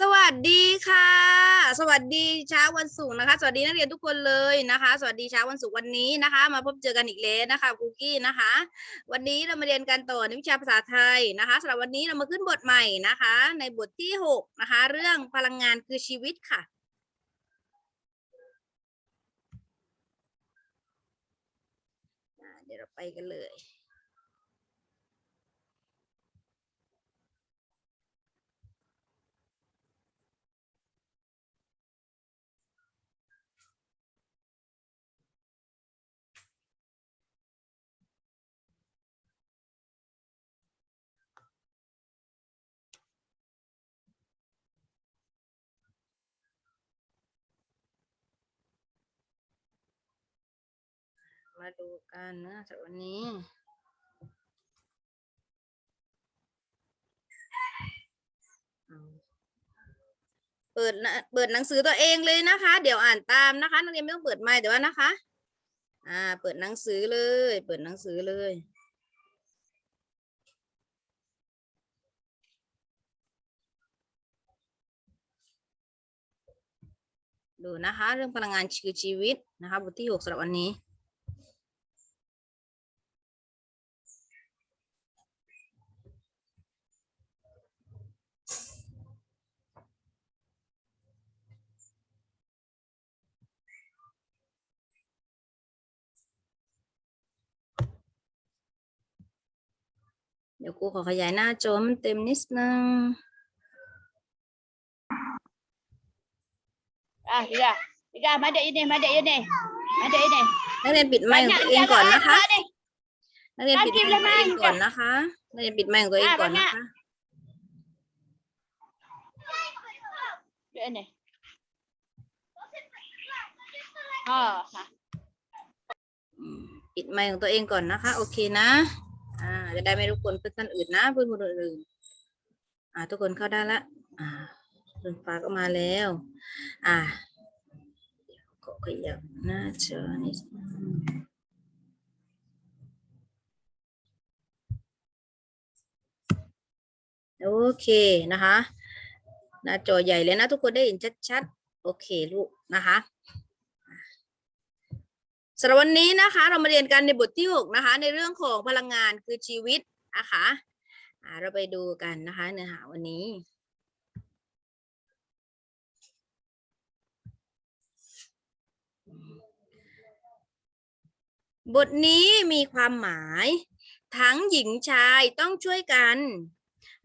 สวัสดีค่ะ สวัสดีเช้าวันศุกร์นะคะ สวัสดีนักเรียนทุกคนเลยนะคะ สวัสดีเช้าวันศุกร์วันนี้นะคะ มาพบเจอกันอีกแล้วนะคะคุกกี้นะคะ วันนี้เรามาเรียนกันต่อในวิชาภาษาไทยนะคะสำหรับวันนี้เรามาขึ้นบทใหม่นะคะ ในบทที่หกนะคะ เรื่องพลังงานคือชีวิตค่ะเดี๋ยวเราไปกันเลย มาดูกันนะสำหรับวันนี้เปิดนะเปิดหนังสือตัวเองเลยนะคะ เดี๋ยวอ่านตามนะคะ นักเรียนไม่ต้องเปิดไมค์แต่ว่านะคะ อ่า เปิดหนังสือเลย เปิดหนังสือเลยดูนะคะ เรื่องพลังงานคือชีวิตนะคะบทที่หกสำหรับวันนี้ รูขอขยายหน้าจอมันเต็มนิดนึง Ah, Ida. Ida, madak ini, madak ini. Madak ini. นักเรียนปิดไมค์ของ Banyak ตัวเองก่อนนะคะ ni. นักเรียนปิดไมค์ของตัวเอง Lagi ก่อนนะคะนักเรียนปิดไมค์ของตัวเองอะก่อน banyak นะคะ Madak ini. Ha, ha. อืมปิดไมค์ของตัวเองก่อนนะคะ โอเคนะ อ่าจะได้ไม่รบกวนเพื่อนคนอื่นนะเพื่อนคนอื่นอ่า ทุกคนเข้าได้ละ อ่าเพื่อนฟ้าก็มาแล้ว อ่าเดี๋ยวขอขยับหน้าจอนิดโอเคนะคะหน้าจอใหญ่เลยนะทุกคนได้เห็นชัดๆ โอเคลูกนะคะ สำหรับวันนี้นะคะ เรามาเรียนกันในบทที่หกนะคะ ในเรื่องของพลังงานคือชีวิตนะคะเราไปดูกันนะคะเนื้อหาวันนี้ บทนี้มีความหมาย ทั้งหญิงชายต้องช่วยกัน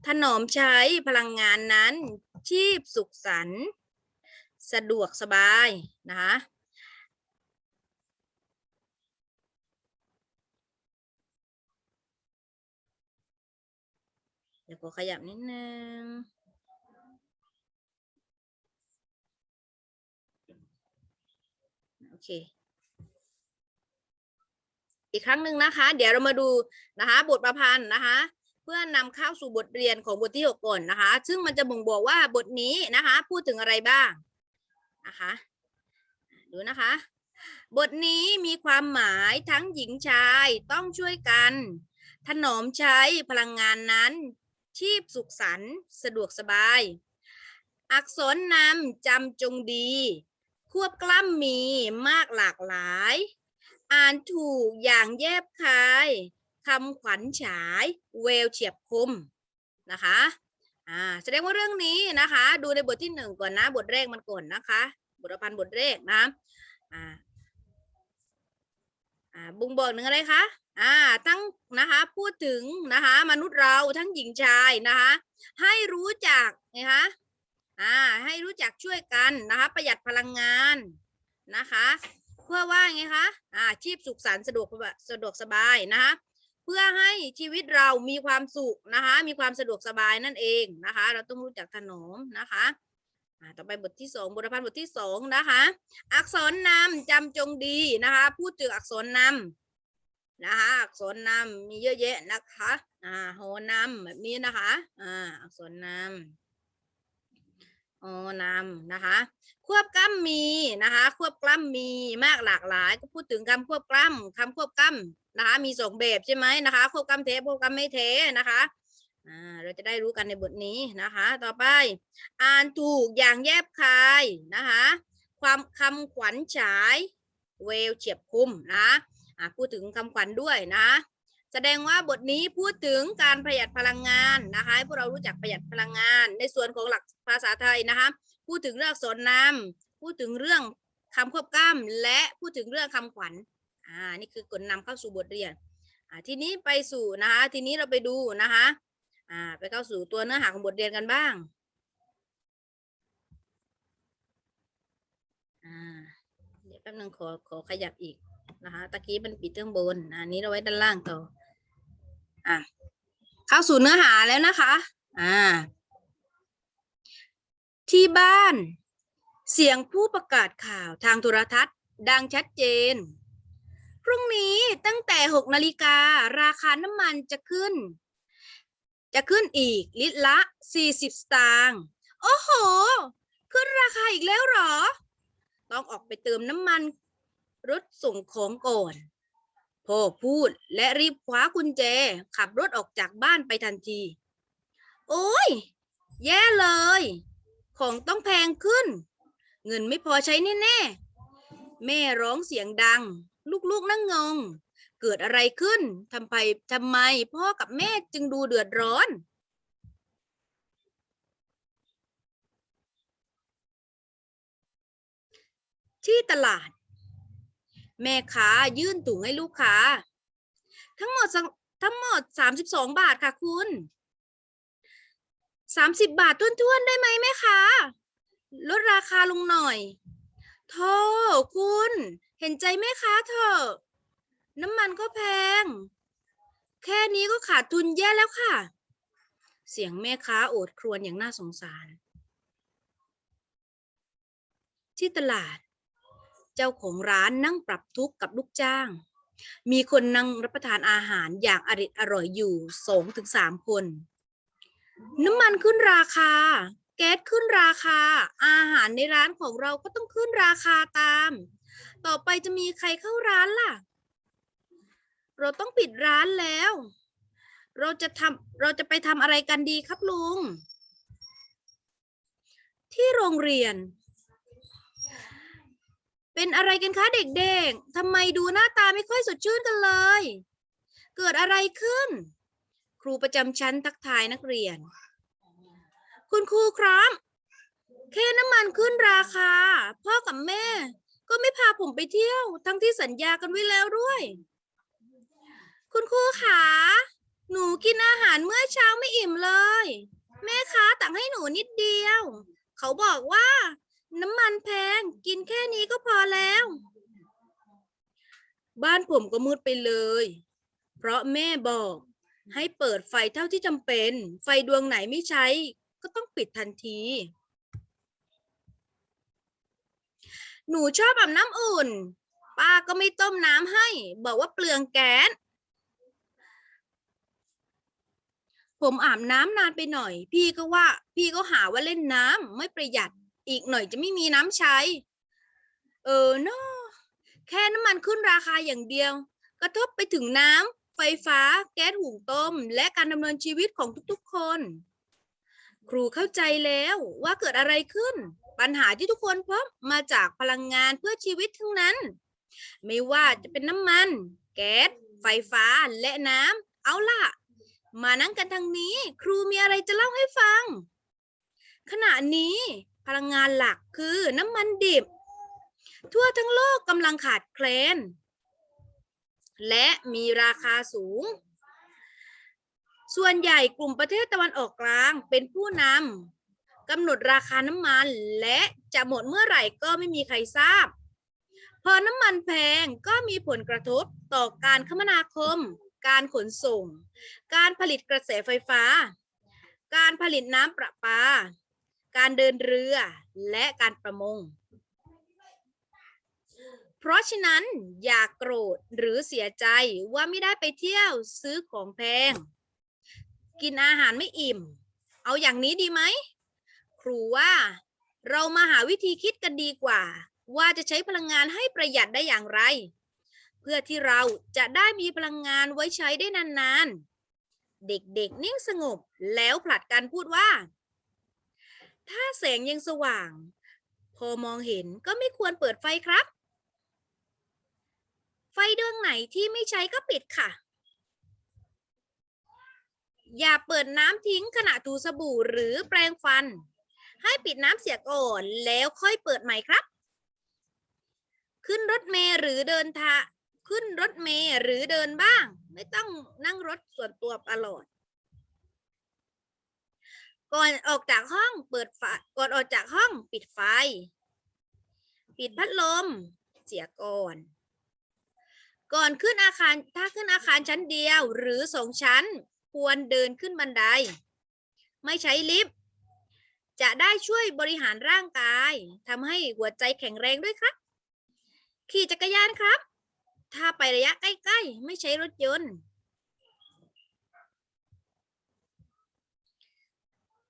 ถนอมใช้พลังงานนั้นชีพสุขสันต์สะดวกสบายนะคะ ดี๋ยวขอขยับนิดนึง โอเค อีกครั้งหนึ่งนะคะ เดี๋ยวเรามาดูนะคะ บทประพันธ์นะคะ เพื่อนำเข้าสู่บทเรียนของบทที่หกก่อนนะคะ ซึ่งมันจะบ่งบอกว่าบทนี้นะคะ พูดถึงอะไรบ้างนะคะ ดูนะคะ บทนี้มีความหมายทั้งหญิงชายต้องช่วยกันถนอมใช้พลังงานนั้น ชีพสุขสันต์สะดวกสบาย อักษรนำจำจงดี ควบกล้ำมีมากหลากหลาย อ่านถูกอย่างแยบคายคำขวัญฉายเวลเฉียบคมนะคะอ่าแสดงว่าเรื่องนี้นะคะ ดูในบทที่หนึ่งก่อนนะ บทแรกมันก่อนนะคะ บทประพันธ์บทแรกนะอ่าอ่าบุงบอกหนึ่งอะไรคะ อ่าทั้งนะคะพูดถึงนะคะมนุษย์เราทั้งหญิงชายนะคะให้รู้จักนะคะอ่าให้รู้จักช่วยกันนะคะประหยัดพลังงานนะคะเพื่อว่าไงคะอ่าชีพสุขสันต์สะดวกสะดวกสบายนะคะเพื่อให้ชีวิตเรามีความสุขนะคะมีความสะดวกสบายนั่นเองนะคะเราต้องรู้จักถนอมนะคะต่อไปบทที่สองบทประพันธ์บทที่สองนะคะ อักษรนำจำจงดีนะคะ พูดถึงอักษรนำ นะคะอักษรนำมีเยอะแยะนะคะอ่าโหนำแบบนี้นะคะอ่าอักษรนำโอนำนะคะ ควบกล้ำมีนะคะ ควบกล้ำมีมากหลากหลาย ก็พูดถึงคำควบกล้ำคำควบกล้ำนะคะ มีสองแบบใช่ไหมนะคะ ควบกล้ำเทควบกล้ำไม่เทนะคะอ่าเราจะได้รู้กันในบทนี้นะคะ ต่อไป อ่านถูกอย่างแยบคายนะคะ ความคำขวัญฉายเวลเฉียบคมนะ พูดถึงคำขวัญด้วยนะ แสดงว่าบทนี้พูดถึงการประหยัดพลังงานนะคะให้พวกเรารู้จักประหยัดพลังงาน ในส่วนของหลักภาษาไทยนะคะ พูดถึงเรื่องอักษรนำพูดถึงเรื่องคำควบกล้ำและพูดถึงเรื่องคำขวัญอ่านี่คือกฎนำเข้าสู่บทเรียนอ่าทีนี้ไปสู่นะคะทีนี้เราไปดูนะคะอ่าไปเข้าสู่ตัวเนื้อหาของบทเรียนกันบ้างอ่าเดี๋ยวแป๊บนึงขอขอขยับอีก นะคะตะกี้มันปิดเรื่องบนอันนี้เราไว้ด้านล่างต่ออะเข้าสู่เนื้อหาแล้วนะคะอ่าที่บ้าน เสียงผู้ประกาศข่าวทางโทรทัศน์ ดังชัดเจน พรุ่งนี้ตั้งแต่ 6 นาฬิการาคาน้ำมันจะขึ้น จะขึ้นอีกลิตรละ 40 สตางค์โอ้โห ขึ้นราคาอีกแล้วหรอ ต้องออกไปเติมน้ำมัน รถส่งของก่อนพ่อพูดและรีบคว้ากุญแจ ขับรถออกจากบ้านไปทันที โอ้ย แย่เลย ของต้องแพงขึ้น เงินไม่พอใช้แน่ๆแม่ร้องเสียงดัง ลูกๆนั่งงง เกิดอะไรขึ้นทำไมทำไมพ่อกับแม่จึงดูเดือดร้อนที่ตลาด แม่ค้ายื่นถุงให้ลูกค้า ทั้งหมดทั้งหมดสามสิบสองบาทค่ะคุณสามสิบบาทท้วนๆได้ไหมแม่ค้าลดราคาลงหน่อยโธ่คุณ เห็นใจแม่ค้าเถอะ น้ำมันก็แพง แค่นี้ก็ขาดทุนแย่แล้วค่ะ เสียงแม่ค้าโอดครวญอย่างน่าสงสาร ที่ตลาด เจ้าของร้านนั่งปรับทุกข์กับลูกจ้าง มีคนนั่งรับประทานอาหารอย่างอริดอร่อยอยู่สองถึงสามคน น้ำมันขึ้นราคา แก๊สขึ้นราคา อาหารในร้านของเราก็ต้องขึ้นราคาตาม ต่อไปจะมีใครเข้าร้านล่ะ เราต้องปิดร้านแล้ว เราจะทำเราจะไปทำอะไรกันดีครับลุงที่โรงเรียน เป็นอะไรกันคะเด็กๆทำไมดูหน้าตาไม่ค่อยสดชื่นกันเลย เกิดอะไรขึ้น ครูประจำชั้นทักทายนักเรียน คุณครูครับแค่น้ำมันขึ้นราคา พ่อกับแม่ ก็ไม่พาผมไปเที่ยว ทั้งที่สัญญากันไว้แล้วด้วย คุณครูขาหนูกินอาหารเมื่อเช้าไม่อิ่มเลย แม่ค้าตักให้หนูนิดเดียว เขาบอกว่า น้ำมันแพง กินแค่นี้ก็พอแล้ว บ้านผมก็มืดไปเลย เพราะแม่บอก ให้เปิดไฟเท่าที่จำเป็น ไฟดวงไหนไม่ใช้ ก็ต้องปิดทันที หนูชอบอาบน้ำอุ่น ป้าก็ไม่ต้มน้ำให้ บอกว่าเปลืองแก๊สผมอาบน้ำนานไปหน่อย พี่ก็ว่า พี่ก็หาว่าเล่นน้ำไม่ประหยัด อีกหน่อยจะไม่มีน้ำใช้ เออเนาะแค่น้ำมันขึ้นราคาอย่างเดียว กระทบไปถึงน้ำไฟฟ้า แก๊สหุงต้ม และการดำเนินชีวิตของทุกๆคน ครูเข้าใจแล้วว่าเกิดอะไรขึ้น ปัญหาที่ทุกคนพบมาจากพลังงานเพื่อชีวิตทั้งนั้น ไม่ว่าจะเป็นน้ำมัน แก๊สไฟฟ้าและน้ำเอาล่ะ มานั่งกันทางนี้ ครูมีอะไรจะเล่าให้ฟัง ขณะนี้ พลังงานหลักคือน้ำมันดิบ ทั่วทั้งโลกกำลังขาดแคลน และมีราคาสูง ส่วนใหญ่กลุ่มประเทศตะวันออกกลางเป็นผู้นำกำหนดราคาน้ำมัน และจะหมดเมื่อไหร่ก็ไม่มีใครทราบ พอน้ำมันแพงก็มีผลกระทบต่อการคมนาคม การขนส่ง การผลิตกระแสไฟฟ้า การผลิตน้ำประปา การเดินเรือและการประมง เพราะฉะนั้นอย่ากโกรธหรือเสียใจว่าไม่ได้ไปเที่ยวซื้อของแพง กินอาหารไม่อิ่ม เอาอย่างนี้ดีไหม ครูว่าเรามาหาวิธีคิดกันดีกว่า ว่าจะใช้พลังงานให้ประหยัดได้อย่างไร เพื่อที่เราจะได้มีพลังงานไว้ใช้ได้นานๆ เด็กๆนิ่งสงบแล้วผลัดกันพูดว่า ถ้าแสงยังสว่าง พอมองเห็นก็ไม่ควรเปิดไฟครับ ไฟดวงไหนที่ไม่ใช้ก็ปิดค่ะ อย่าเปิดน้ำทิ้งขณะถูสบู่หรือแปรงฟัน ให้ปิดน้ำเสียก่อนแล้วค่อยเปิดใหม่ครับ ขึ้นรถเมล์หรือเดินทางขึ้นรถเมล์หรือเดินบ้าง ไม่ต้องนั่งรถส่วนตัวตลอด ก่อนออกจากห้องเปิดไฟก่อนออกจากห้องปิดไฟ ปิดพัดลม เสียก่อน ก่อนขึ้นอาคารถ้าขึ้นอาคารชั้นเดียวหรือสองชั้นควรเดินขึ้นบันได ไม่ใช้ลิฟต์จะได้ช่วยบริหารร่างกายทำให้หัวใจแข็งแรงด้วยครับ ขี่จักรยานครับ ถ้าไประยะใกล้ ๆ ไม่ใช้รถยนต์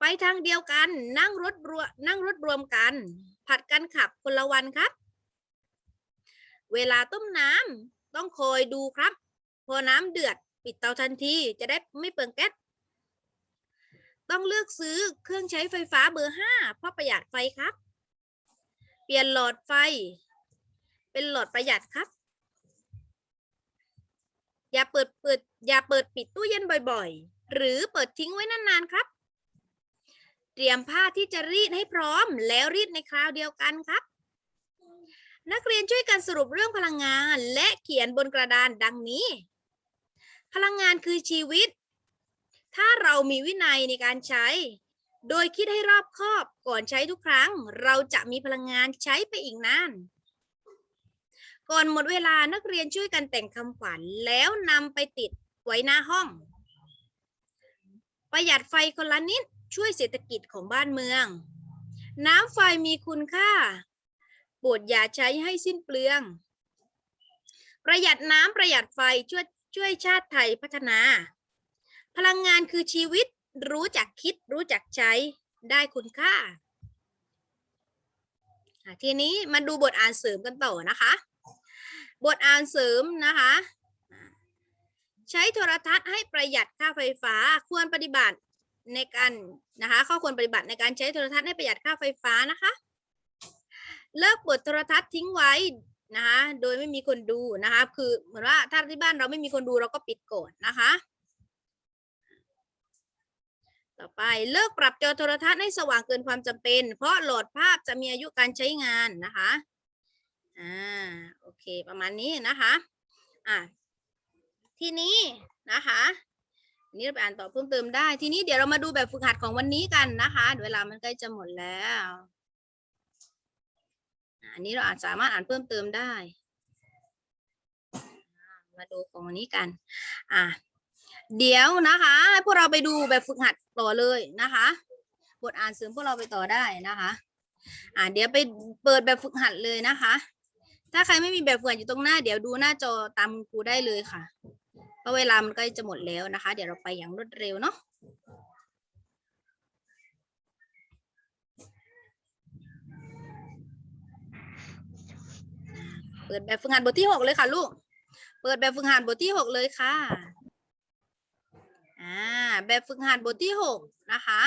ไปทางเดียวกัน นั่งรถรวนั่งรถรวมกัน ผัดกันขับคนละวันครับ เวลาต้มน้ำต้องคอยดูครับ พอน้ำเดือดปิดเตาทันทีจะได้ไม่เปลืองแก๊สต้องเลือกซื้อเครื่องใช้ไฟฟ้าเบอร์ห้าเพราะประหยัดไฟครับ เปลี่ยนหลอดไฟ เป็นหลอดประหยัดครับ อย่าเปิดเปิดอย่าเปิดปิดตู้เย็นบ่อยๆ หรือเปิดทิ้งไว้นานๆครับ ตรียมผ้าที่จะรีดให้พร้อม แล้วรีดในคราวเดียวกันครับ นักเรียนช่วยกันสรุปเรื่องพลังงาน และเขียนบนกระดานดังนี้ พลังงานคือชีวิต ถ้าเรามีวินัยในการใช้ โดยคิดให้รอบคอบก่อนใช้ทุกครั้ง เราจะมีพลังงานใช้ไปอีกนานก่อนหมดเวลานักเรียนช่วยกันแต่งคำขวัญแล้วนำไปติดไว้หน้าห้อง ประหยัดไฟคนละนิด ช่วยเศรษฐกิจของบ้านเมือง น้ำไฟมีคุณค่าโปรดอย่าใช้ให้สิ้นเปลือง ประหยัดน้ำประหยัดไฟช่วยช่วยชาติไทยพัฒนา พลังงานคือชีวิตรู้จักคิดรู้จักใช้ได้คุณค่า ทีนี้มาดูบทอ่านเสริมกันต่อนะคะ บทอ่านเสริมนะคะ ใช้โทรทัศน์ให้ประหยัดค่าไฟฟ้าควรปฏิบัติ ในการนะคะข้อควรปฏิบัติในการใช้โทรทัศน์ให้ประหยัดค่าไฟฟ้านะคะ เลิกเปิดโทรทัศน์ทิ้งไว้นะคะโดยไม่มีคนดูนะคะคือเหมือนว่าถ้าที่บ้านเราไม่มีคนดูเราก็ปิดก่อนนะคะ ต่อไปเลิกปรับจอโทรทัศน์ให้สว่างเกินความจำเป็น เพราะโหลดภาพจะมีอายุการใช้งานนะคะอ่าโอเคประมาณนี้นะคะอ่าทีนี้นะคะ นนี้เราไปอ่านต่อเพิ่มเติมได้ ทีนี้เดี๋ยวเรามาดูแบบฝึกหัดของวันนี้กันนะคะเวลามันใกล้จะหมดแล้วอันนี้เราอาจสามารถอ่านเพิ่มเติมได้ มาดูของวันนี้กัน อ่าเดี๋ยวนะคะให้พวกเราไปดูแบบฝึกหัดต่อเลยนะคะ บทอ่านเสริมพวกเราไปต่อได้นะคะ อ่าเดี๋ยวไปเปิดแบบฝึกหัดเลยนะคะ ถ้าใครไม่มีแบบฝึกหัดอยู่ตรงหน้า เดี๋ยวดูหน้าจอตามครูได้เลยค่ะ เพราะเวลามันใกล้จะหมดแล้วนะคะ เดี๋ยวเราไปอย่างรวดเร็วเนาะเปิดแบบฝึกหัดบทที่หกเลยค่ะลูก เปิดแบบฝึกหัดบทที่หกเลยค่ะอ่าแบบฝึกหัดบทที่หกนะคะ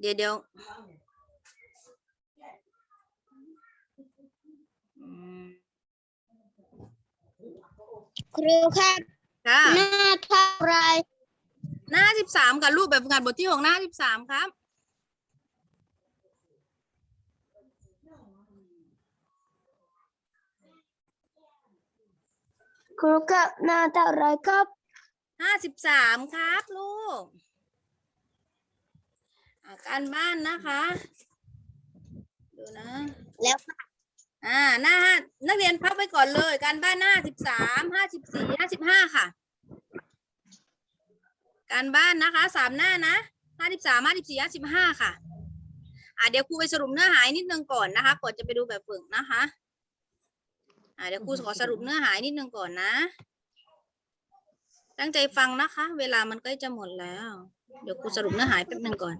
เดี๋ยวเดี๋ยวอืม ครูครับค่ะ หน้าเท่าไรหน้าสิบสามค่ะลูกแบบฝึกหัดบทที่หกหน้าสิบสามครับ ครูครับหน้าเท่าไรครับห้าสิบสามครับลูกอ่าการบ้านนะคะ ดูนะ แล้ว อ่าหน้าห้านักเรียนพักไปก่อนเลย การบ้านหน้าสิบสามห้าสิบสี่ห้าสิบห้าค่ะ การบ้านนะคะสามหน้านะห้าสิบสามห้าสิบสี่ห้าสิบห้าค่ะอ่าเดี๋ยวครูไปสรุปเนื้อหานิดนึงก่อนนะคะก่อนจะไปดูแบบฝึกนะคะอ่าเดี๋ยวครูขอสรุปเนื้อหานิดนึงก่อนนะ ตั้งใจฟังนะคะ เวลามันใกล้จะหมดแล้ว เดี๋ยวครูสรุปเนื้อหายแป๊บนึงก่อน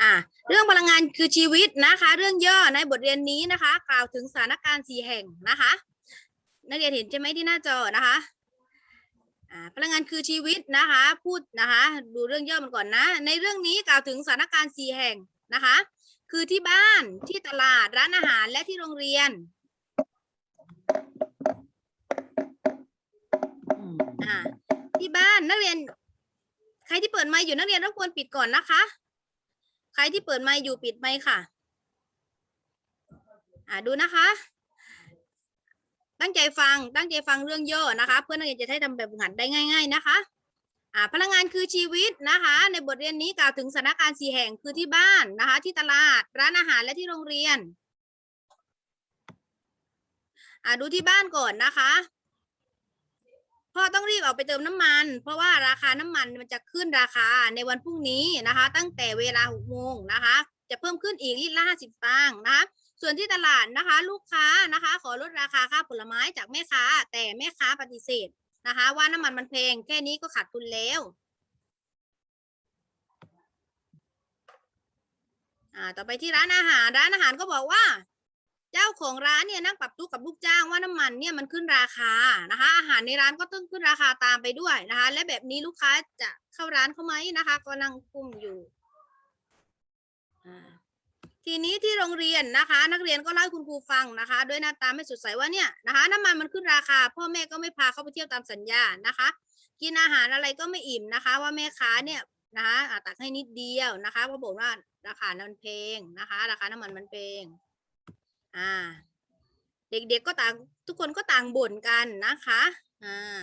อ่าเรื่องพลังงานคือชีวิตนะคะ เรื่องย่อในบทเรียนนี้นะคะ กล่าวถึงสถานการณ์สี่แห่งนะคะ นักเรียนเห็นใช่ไหมที่หน้าจอนะคะพลังงานคือชีวิตนะคะ พูดนะคะ ดูเรื่องย่อมันก่อนนะ ในเรื่องนี้กล่าวถึงสถานการณ์สี่แห่งนะคะ คือที่บ้านที่ตลาดร้านอาหารและที่โรงเรียนอ่าที่บ้านนักเรียน ใครที่เปิดไมค์อยู่นักเรียนรบกวนปิดก่อนนะคะ ใครที่เปิดไมค์อยู่ปิดไมค์ค่ะ อ่าดูนะคะ ตั้งใจฟังตั้งใจฟังเรื่องย่อนะคะ เพื่อนักเรียนจะได้ทำแบบฝึกหัดได้ง่าย ๆนะคะอ่าพลังงานคือชีวิตนะคะ ในบทเรียนนี้กล่าวถึงสถานการณ์สี่แห่งคือที่บ้านนะคะ ที่ตลาดร้านอาหารและที่โรงเรียนอ่าดูที่บ้านก่อนนะคะ พ่อต้องรีบออกไปเติมน้ำมัน เพราะว่าราคาน้ำมันมันจะขึ้นราคาในวันพรุ่งนี้นะคะ ตั้งแต่เวลาหกโมงนะคะ จะเพิ่มขึ้นอีกลิตรละห้าสิบตังค์นะคะส่วนที่ตลาดนะคะ ลูกค้านะคะ ขอลดราคาค่าผลไม้จากแม่ค้า แต่แม่ค้าปฏิเสธนะคะ ว่าน้ำมันมันแพงแค่นี้ก็ขาดทุนแล้วอ่าต่อไปที่ร้านอาหารร้านอาหารก็บอกว่า เจ้าของร้านเนี่ยนั่งปรับทุกข์กับลูกจ้างว่าน้ำมันเนี่ยมันขึ้นราคานะคะ อาหารในร้านก็ต้องขึ้นราคาตามไปด้วยนะคะ และแบบนี้ลูกค้าจะเข้าร้านเขาไหมนะคะก็นั่งกุ้มอยู่ทีนี้ที่โรงเรียนนะคะ นักเรียนก็เล่าให้คุณครูฟังนะคะ ด้วยหน้าตาไม่สดใสว่าเนี่ยนะคะ น้ำมันมันขึ้นราคา พ่อแม่ก็ไม่พาเขาไปเที่ยวตามสัญญานะคะ กินอาหารอะไรก็ไม่อิ่มนะคะ ว่าแม่ค้าเนี่ยนะคะอ่าตักให้นิดเดียวนะคะเพราะบอกว่าราคามันแพงนะคะ ราคาน้ำมันมันแพง อ่า เด็กๆก็ต่างทุกคนก็ต่างบ่นกันนะคะอ่า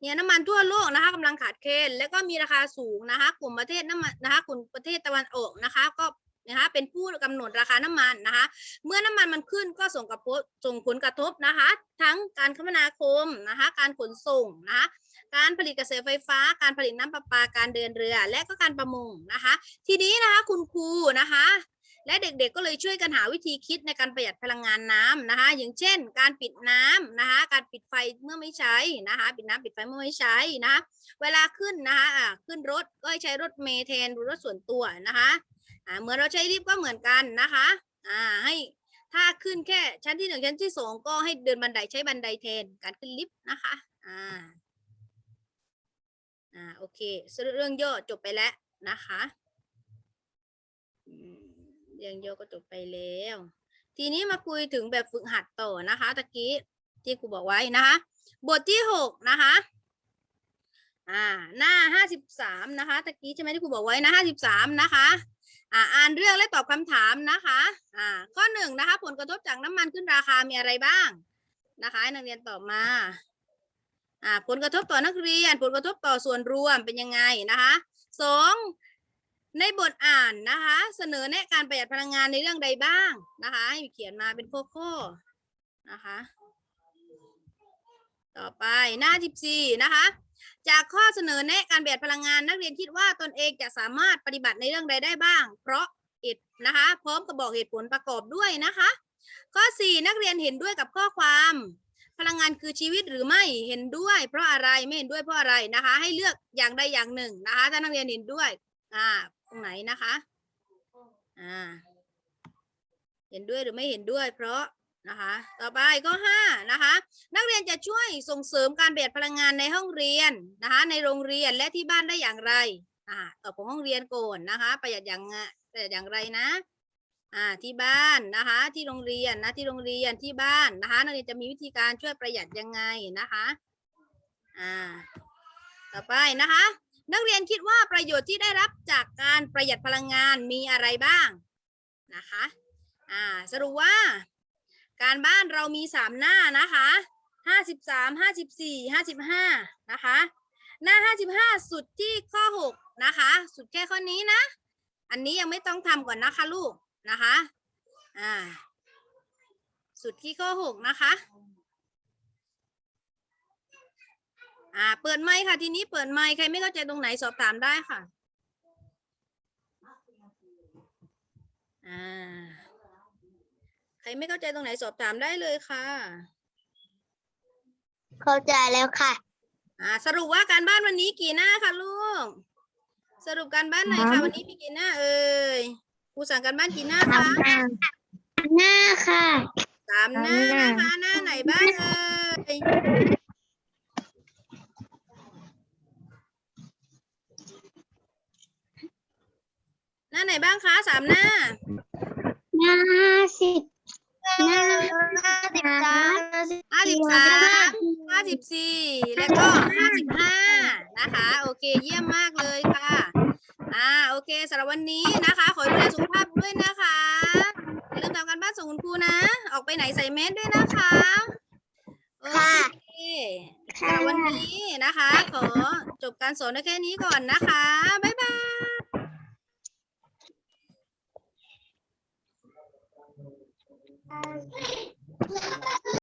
เนี่ยน้ำมันทั่วโลกนะคะกำลังขาดแคลนและก็มีราคาสูงนะคะ กลุ่มประเทศน้ำมันนะคะกลุ่มประเทศตะวันออกนะคะ ก็นะคะเป็นผู้กำหนดราคาน้ำมันนะคะ เมื่อน้ำมันมันขึ้นก็ส่งกับส่งผลกระทบนะคะ ทั้งการคมนาคมนะคะ การขนส่งนะคะ การผลิตกระแสไฟฟ้า การผลิตน้ำประปา การเดินเรือ และก็การประมงนะคะ ทีนี้นะคะคุณครูนะคะและเด็กๆ ก็เลยช่วยกันหาวิธีคิดในการประหยัดพลังงานน้ำนะคะ อย่างเช่น การปิดน้ำนะคะ การปิดไฟเมื่อไม่ใช้นะคะ ปิดน้ำปิดไฟเมื่อไม่ใช้นะคะเวลาขึ้นนะคะขึ้นรถก็ให้ใช้รถเมล์แทนหรือรถส่วนตัวนะคะอ่าเมื่อเราใช้ลิฟต์ก็เหมือนกันนะคะให้ถ้าขึ้นแค่ชั้นที่หนึ่งชั้นที่สองก็ให้เดินบันไดใช้บันไดแทนการขึ้นลิฟต์นะคะอ่า อ่าโอเคสรุปเรื่องย่อจบไปแล้วนะคะอืมเรื่องย่อก็จบไปแล้ว ทีนี้มาคุยถึงแบบฝึกหัดต่อนะคะตะกี้ที่ครูบอกไว้นะคะ บทที่หกนะคะอ่าหน้าห้าสิบสามนะคะตะกี้ใช่ไหมที่ครูบอกไว้นะห้าสิบสามนะคะอ่าอ่านเรื่องและตอบคำถามนะคะอ่าข้อหนึ่งนะคะ ผลกระทบจากน้ำมันขึ้นราคามีอะไรบ้างนะคะให้นักเรียนตอบมาอ่า ผลกระทบต่อนักเรียน ผลกระทบต่อส่วนรวมเป็นยังไงนะคะสองในบทอ่านนะคะ เสนอแนะการประหยัดพลังงานในเรื่องใดบ้างนะคะให้เขียนมาเป็นข้อๆนะคะ ต่อไปหน้าสิบสี่นะคะ จากข้อเสนอแนะการประหยัดพลังงานนักเรียนคิดว่าตนเองจะสามารถปฏิบัติในเรื่องใดได้บ้าง เพราะเหตุนะคะ พร้อมกับบอกเหตุผลประกอบด้วยนะคะ ข้อสี่นักเรียนเห็นด้วยกับข้อความ พลังงานคือชีวิตหรือไม่เห็นด้วย เพราะอะไรไม่เห็นด้วยเพราะอะไรนะคะ ให้เลือกอย่างใดอย่างหนึ่งนะคะถ้านักเรียนเห็นด้วยอ่าตรงไหนนะคะอ่าเห็นด้วยหรือไม่เห็นด้วย เพราะนะคะ ต่อไปก็ห้านะคะ นักเรียนจะช่วยส่งเสริมการประหยัดพลังงานในห้องเรียนนะคะ ในโรงเรียนและที่บ้านได้อย่างไรอ่าตอบของห้องเรียนก่อนนะคะ ประหยัดอย่างไงประหยัดอย่างไรนะ อ่าที่บ้านนะคะที่โรงเรียนนะที่โรงเรียนที่บ้านนะคะนักเรียนจะมีวิธีการช่วยประหยัดยังไงนะคะอ่าต่อไปนะคะ นักเรียนคิดว่าประโยชน์ที่ได้รับจากการประหยัดพลังงานมีอะไรบ้างนะคะอ่าสรุปว่า การบ้านเรามีสามหน้านะคะห้าสิบสามห้าสิบสี่ห้าสิบห้านะคะหน้าห้าสิบห้าสุดที่ข้อหกนะคะ สุดแค่ข้อนี้นะ อันนี้ยังไม่ต้องทำก่อนนะคะลูก นะคะ อ่า สุดที่ข้อหกนะคะ อ่า เปิดไมค์ค่ะ ทีนี้เปิดไมค์ใครไม่เข้าใจตรงไหนสอบถามได้ค่ะ อ่า ใครไม่เข้าใจตรงไหนสอบถามได้เลยค่ะ เข้าใจแล้วค่ะ อ่า สรุปว่าการบ้านวันนี้กี่หน้าคะลูก สรุปการบ้านหน่อยค่ะวันนี้มีกี่หน้าเอ่ย ครูสั่งการบ้านกี่หน้าคะหน้าค่ะสามหน้าสามหน้านะคะ หน้าไหนบ้างเอ่ยหน้าไหนบ้างคะสามหน้า หน้าสิบหน้าสิบสามห้าสิบสามห้าสิบสี่แล้วก็ห้าสิบห้านะคะ โอเค เยี่ยมมากเลยค่ะ อ่าโอเคสำหรับวันนี้นะคะ ขอดูแลสุขภาพด้วยนะคะอย่าลืมทำการบ้านส่งคุณครูนะ ออกไปไหนใส่แมสด้วยนะคะโอเคสำหรับวันนี้นะคะ ขอจบการสอนไว้แค่นี้ก่อนนะคะ บ๊ายบาย